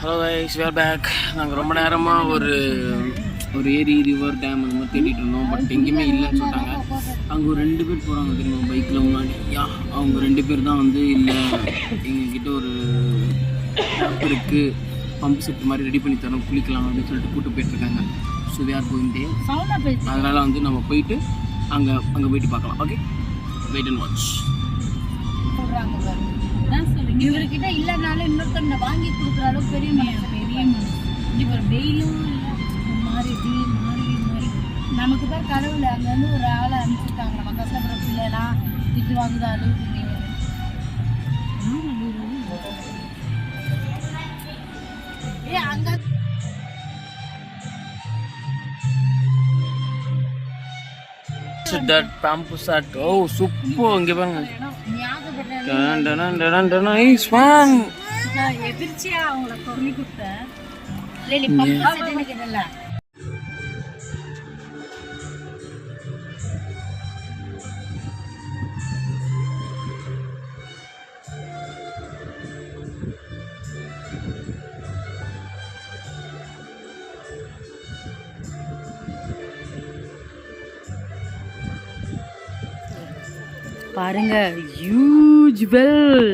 Hello guys வேர் back நாங்கள் ரொம்ப நேரமாக ஒரு ஒரு ஏரி ரிவர் டேம் அந்த மாதிரி தேடிட்டு இருந்தோம். பட் எங்கேயுமே இல்லைன்னு சொல்லிட்டாங்க. அங்கே ஒரு ரெண்டு பேர் போகிறாங்க தெரியுமா பைக்கில் முன்னாடி? யா அவங்க ரெண்டு பேர் தான் வந்து இல்லை எங்ககிட்ட ஒரு tap இருக்கு. பம்ப் செட் மாதிரி ரெடி பண்ணி தரோம் குளிக்கலாம் அப்படின்னு சொல்லிட்டு கூட்டு போயிட்டுருக்காங்க ஸோ வி ஆர் கோயிங் டே சவுண்டா பேசு. அதனால் வந்து நம்ம போயிட்டு அங்கே அங்கே போயிட்டு பார்க்கலாம். Okay wait and watch. அதான் சொல்றேன். இவர்கிட்ட இல்லைனாலும் இன்னொருத்தங்க வாங்கி கொடுக்குற அளவுக்கு பெரிய மனசு பெரிய மனசு. இவர் வெயிலும் மாதிரி இப்படி மாறி மாறி நமக்கு தான் கடவுள் அங்க வந்து ஒரு ஆளை அனுப்பிச்சிருக்காங்க. நம்ம கஷ்டப்படுற பிள்ளைலாம் திட்டு வாங்குற அளவுக்கு ஏ அங்க தட் பம்பு சாட் ஓ சூப்பர் இங்கே பாருங்க. எதிர்ச்சியா அவங்கள சொல்லி கொடுத்தேன். பாருங்க ஹியூஜ் வெல்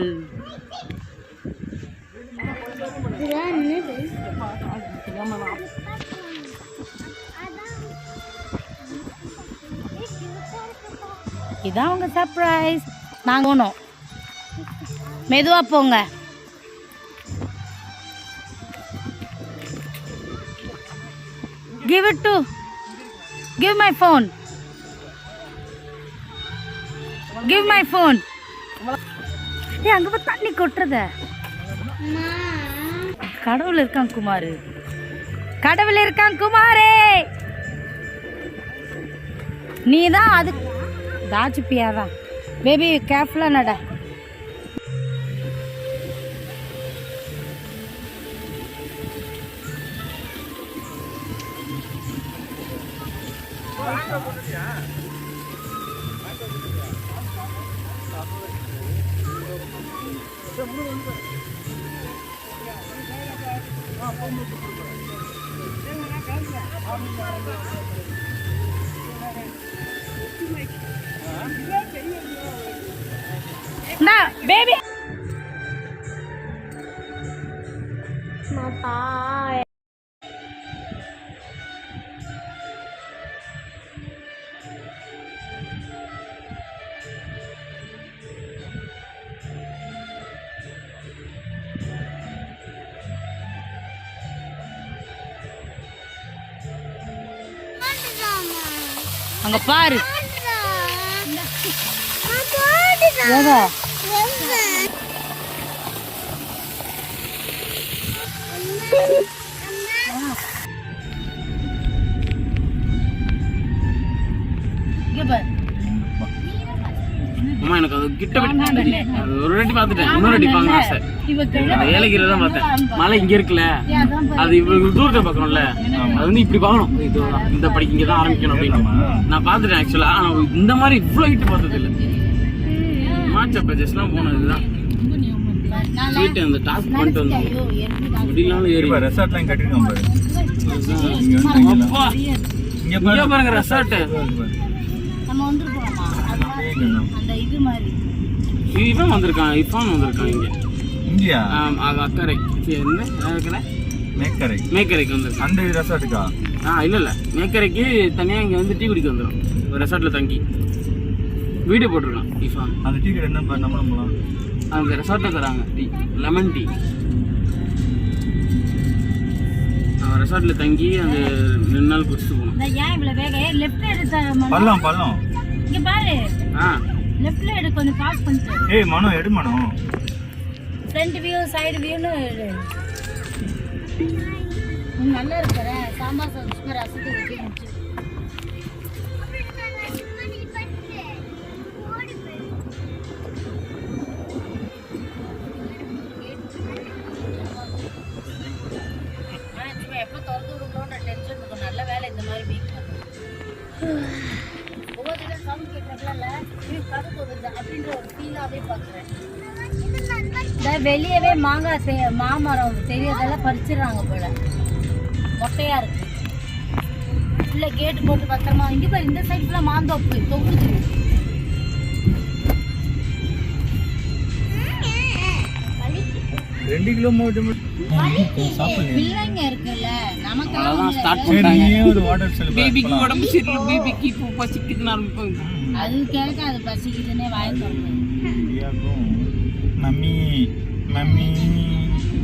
இதான் உங்க சர்ப்ரைஸ் நாங்க போனோம். மெதுவா போங்க. Give it to give my phone give my phone ஏ அங்கே போய் தண்ணி கொட்டுறத. கடவுள் இருக்கான் குமார். கடவுள் இருக்கான் குமாரே. நீ தான் அது தாச்சுப்பியா தான் பேபி கேர்ஃபுல்லாக நட. பேபி அங்க பாரு. ஏதா அம்மா எனக்கு அது கிட்ட ஒரு வாட்டி பார்த்துட்டேன். இன்னொரு வாட்டி பார்க்கணும் ஆசை ஏலகிரி தான் பார்த்தேன். மலை இங்க இருக்குல்ல. அது இவ்வளவு தூரத்தை பார்க்கணும்ல. அது வந்து இப்படி பார்க்கணும் இது இந்த படிக்கு இங்க தான் ஆரம்பிக்கணும் அப்படின்னு. நான் பார்த்துட்டேன் ஆக்சுவலா ஆனா இந்த மாதிரி இவ்வளவு ஹிட் பார்த்தது இல்ல மாச்ச பஜஸ்லாம் போனது இதுதான் வீட்டு அந்த டாஸ்க் பண்ணிட்டு வந்தோம் முடியலாலும் ஏறி ரெசார்ட்லாம் கட்டிருக்கான் பாரு. இங்க வந்து பாருங்க ரெசார்ட் நம்ம வந்துருப்போமா அந்த இது மாதிரி. இவன் வந்திருக்கான் இஃபான் வந்திருக்கான் இங்க. இங்கயா? அக்கறை. என்ன? மேக்கரை மேக்கரைக்கு வந்திருக்கான். அந்த ரெசார்ட்டுக்கா ஆ இல்ல இல்ல. மேக்கரைக்கு தனியா இங்க வந்து டீ குடிக்க வந்துடும் ஒரு ரெசார்ட்ல தங்கி. வீடியோ போட்டிருக்கான் இஃபான் அந்த டிக்கெட் என்ன பண்ண நம்மளும் போலாம் அந்த ரெசார்ட்ல தராங்க டீ. லெமன் டீ அவன் ரெசார்ட்ல தங்கி அந்த ரெண்டு நாள் குடிச்சிட்டு போனோம் இந்த ஏன் இவ்வளவு வேக? லெஃப்ட் எடுத்த மனோ பள்ளம் பள்ளம். இங்க பாரு. ஆ. லெஃப்ட்ல எடு கொஞ்சம் பாஸ் பண்ணிட்டு. ஏய் மனோ எடு மனோ. ஃப்ரண்ட் வியூ சைடு வியூன்னு எடு. நல்லா இருக்கிற சாம்பார் சாதம் சும்மா ரசத்தை வெளியவே மாங்காய் மாமரம் தெரியறதெல்லாம் பறிச்சிடுறாங்க போல. மொட்டையா இருக்கு. உள்ள கேட் போட்டு பத்திரமா இங்க பாரு இந்த சைடு ஃபுல்லா மாந்தோப்பு தொங்குது. ரெண்டு கிலோ மூட்டை சாப்பிடல பிள்ளைங்க இருக்குல்ல. அவ்வளோதான் ஸ்டார்ட் பண்ணிட்டாங்க. பேபிக்கு உடம்பு சரியில்லை பேபிக்கு இப்போ பசிக்குதுன்னு ஆரம்பிப்பாங்க. அது கேட்க அது பசிக்குதுன்னே வாய மம்மி மம்மி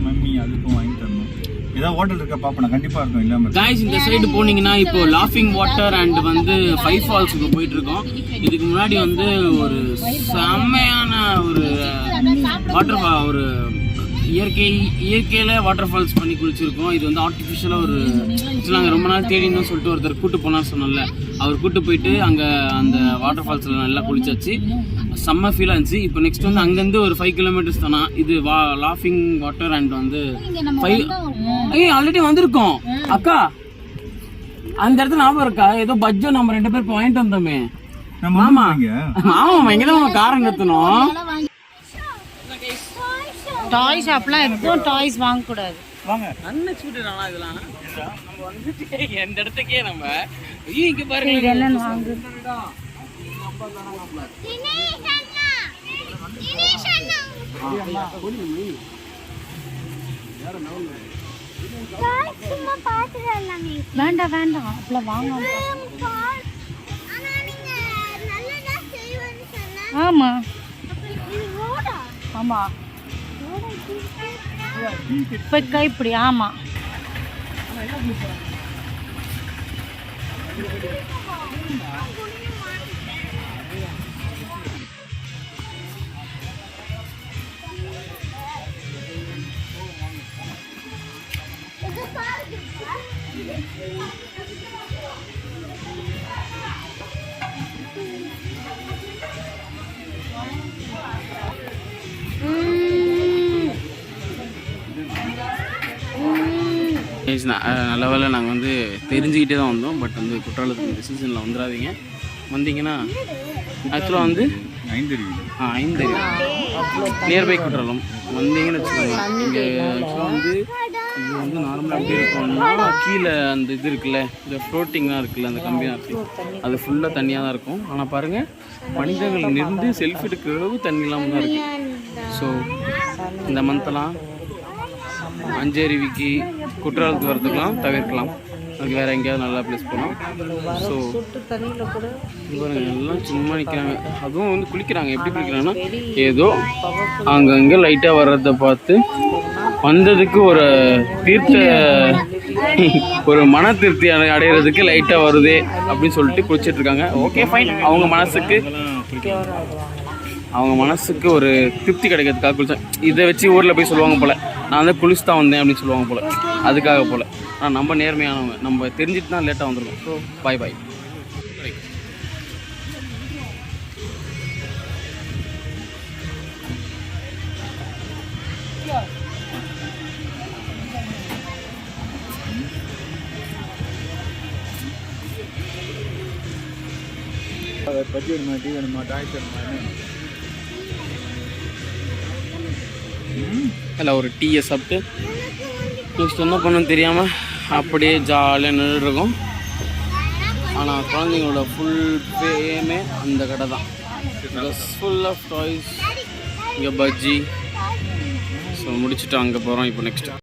மம்மி அதுக்கும் வாங்கி தரணும். ஏதாவது ஹோட்டல் இருக்கா பாப்பா கண்டிப்பா இருக்கும் இல்லாம இருக்கு. காய்ஸ் இந்த சைடு போனீங்கன்னா இப்போ லாஃபிங் வாட்டர் அண்ட் வந்து ஃபைவ் ஃபால்ஸுக்கு போயிட்டு இருக்கோம் இதுக்கு முன்னாடி வந்து ஒரு செம்மையான ஒரு வாட்டர் ஒரு இயற்கை இயற்கையில வாட்டர் ஃபால்ஸ் பண்ணி குளிச்சிருக்கோம். இது வந்து ஆர்டிஃபிஷியலாக ஒரு நாங்கள் ரொம்ப நாள் தேடினோம் சொல்லிட்டு ஒருத்தர் கூட்டு போனார் சொன்னல அவர் கூட்டு போயிட்டு அங்கே அந்த வாட்டர் ஃபால்ஸில் நல்லா குளிச்சாச்சு. செம்ம ஃபீலாக இருந்துச்சு. இப்போ நெக்ஸ்ட் வந்து அங்கேருந்து ஒரு ஃபைவ் கிலோமீட்டர்ஸ் தானா. இது வா லாஃபிங் வாட்டர் அண்ட் வந்து ஃபைவ் ஏய் ஆல்ரெடி வந்திருக்கோம். அக்கா அந்த இடத்துல ஞாபகம் இருக்கா? ஏதோ பஜ்ஜோ நம்ம ரெண்டு பேர் வாங்கிட்டு வந்தோமே. நம்ம ஆமா. ஆமா இங்க தான் காரம் கத்தணும் டாய் ஷாப்லாம் எதுவும் டாய்ஸ் வாங்க. கூடாது வாங்க அன்எக்ஸ்பெக்டட் ஆனா இதெல்லாம் நம்ம வந்துட்டு எந்த இடத்துக்கே நம்ம. ஐயோ இங்க பாருங்க. இது என்னன்னு வாங்கு. வேண்டாம் வேண்டாம். அப்பல வாங்க ஆமா. ஆமா. இப்ப கைப்பிடி ஆமா Mmm. ந- நல்ல வேலை நாங்கள் வந்து தெரிஞ்சுக்கிட்டே தான் வந்தோம். பட் வந்து குற்றாலத்துக்கு இந்த சீசனில் வந்துடாதீங்க வந்தீங்கன்னா ஆக்சுவலாக வந்து ஐந்து ஆ ஐந்து. நியர்பை குற்றாலம். வந்தீங்கன்னு வச்சுக்கோங்க. இங்கே ஆக்சுவலாக வந்து இது வந்து நார்மலாக எப்படி இருக்கும்னா கீழே அந்த இது இருக்குல்ல இந்த ஃப்ளோட்டிங்லாம் இருக்குல்ல அந்த கம்பியாக இருக்குது அது ஃபுல்லாக தண்ணியாக தான் இருக்கும். ஆனால் பாருங்கள் மனிதர்கள் நின்று செல்ஃபி எடுக்கிற அளவு தண்ணி இல்லாமல் தான் இருக்குது ஸோ இந்த மந்த்லாம் அஞ்சருவிக்கு குற்றாலத்துக்கு வரதுக்கெலாம் தவிர்க்கலாம். அதுக்கு வேறு எங்கேயாவது நல்லா ப்ளேஸ் போகலாம். ஸோ பாருங்க எல்லாம் சும்மா நிற்கிறாங்க அதுவும் வந்து குளிக்கிறாங்க. எப்படி குளிக்கிறாங்கன்னா ஏதோ அங்கங்கே லைட்டாக வர்றதை பார்த்து வந்ததுக்கு ஒரு தீர்த்த ஒரு மன திருப்தி அடை- அடையிறதுக்கு லைட்டாக வருதே அப்படின்னு சொல்லிட்டு குளிச்சுட்டு இருக்காங்க. ஓகே ஃபைன் அவங்க மனசுக்கு அவங்க மனசுக்கு ஒரு திருப்தி கிடைக்கிறதுக்காக குளிச்சேன் இதை வச்சு ஊரில் போய் சொல்லுவாங்க போல் நான் வந்து குளிச்சு தான் வந்தேன் அப்படின்னு சொல்லுவாங்க போல். அதுக்காக போல். ஆனால் நம்ம நேர்மையானவங்க. நம்ம தெரிஞ்சுட்டு தான் லேட்டாக வந்துருக்கோம். ஸோ பாய் பாய் வேணுமா டீ வேணுமா டாய்ஸ் வேணுமா இல்லை ஒரு டீயை சாப்பிட்டு நெக்ஸ்ட் என்ன பண்ணணும்னு தெரியாமல் அப்படியே ஜாலியாக நின்றுருக்கோம் ஆனால் குழந்தைங்களோட ஃபுல் பேமே அந்த கடை தான். ஃபுல் ஆஃப் டாய்ஸ் இங்கே பஜ்ஜி. ஸோ முடிச்சுட்டு அங்கே போகிறோம் இப்போ நெக்ஸ்ட்டு